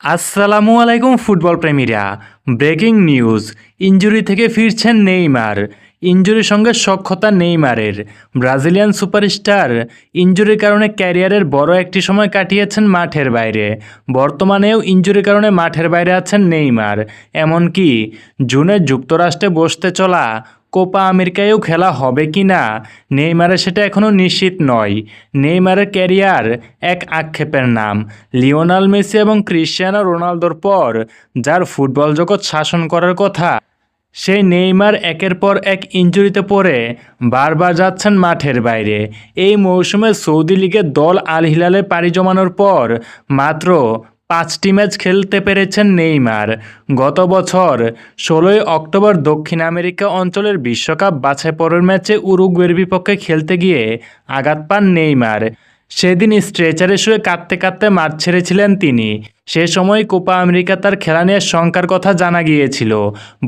আসসালামু আলাইকুম ফুটবল প্রেমীরা। ব্রেকিং নিউজ ইঞ্জুরি থেকে ফিরছেন নেইমার ইঞ্জুরির সঙ্গে সক্ষতা নেইমারের। ব্রাজিলিয়ান সুপারস্টার ইঞ্জুরির কারণে ক্যারিয়ারের বড় একটি সময় কাটিয়েছেন মাঠের বাইরে। বর্তমানেও ইঞ্জুরির কারণে মাঠের বাইরে আছেন নেইমার। এমনকি জুনে যুক্তরাষ্ট্রে বসতে চলা কোপা আমেরিকায়ও খেলা হবে কি না? নেইমারের সেটা এখনও নিশ্চিত নয়। নেইমারের ক্যারিয়ার এক আক্ষেপের নাম। লিওনাল মেসি এবং ক্রিশ্চিয়ানো রোনালদোর পর যার ফুটবল জগৎ শাসন করার কথা সেই নেইমার একের পর এক ইঞ্জুরিতে পড়ে, বারবার যাচ্ছেন মাঠের বাইরে। এই মৌসুমে সৌদি লিগে দল আল হিলালে পাড়ি জমানোর পর মাত্র পাঁচটি ম্যাচ খেলতে পেরেছেন নেইমার। গত বছর ষোলোই অক্টোবর দক্ষিণ আমেরিকা অঞ্চলের বিশ্বকাপ বাছাই পরের ম্যাচে উরুগুয়ের বিপক্ষে খেলতে গিয়ে আঘাত পান নেইমার। সেদিন স্ট্রেচারে শুয়ে কাঁদতে কাঁদতে মাঠ ছেড়েছিলেন তিনি। সে সময় কোপা আমেরিকা তার খেলা নিয়ে শঙ্কার কথা জানা গিয়েছিল।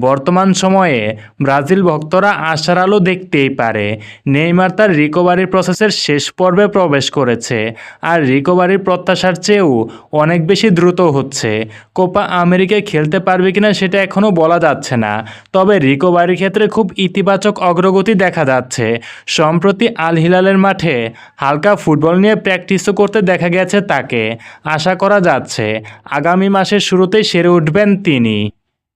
বর্তমান সময়ে ব্রাজিল ভক্তরা আশার আলো দেখতেই পারে। নেইমার তার রিকভারির প্রসেসের শেষ পর্বে প্রবেশ করেছে আর রিকভারির প্রত্যাশার চেয়েও অনেক বেশি দ্রুত হচ্ছে। কোপা আমেরিকায় খেলতে পারবে কিনা সেটা এখনও বলা যাচ্ছে না, তবে রিকভারির ক্ষেত্রে খুব ইতিবাচক অগ্রগতি দেখা যাচ্ছে। সম্প্রতি আল হিলালের মাঠে হালকা ফুটবল নিয়ে প্র্যাকটিসও করতে দেখা গেছে তাকে। আশা করা যাচ্ছে আগামী মাসের শুরুতেই সেরে উঠবেন তিনি।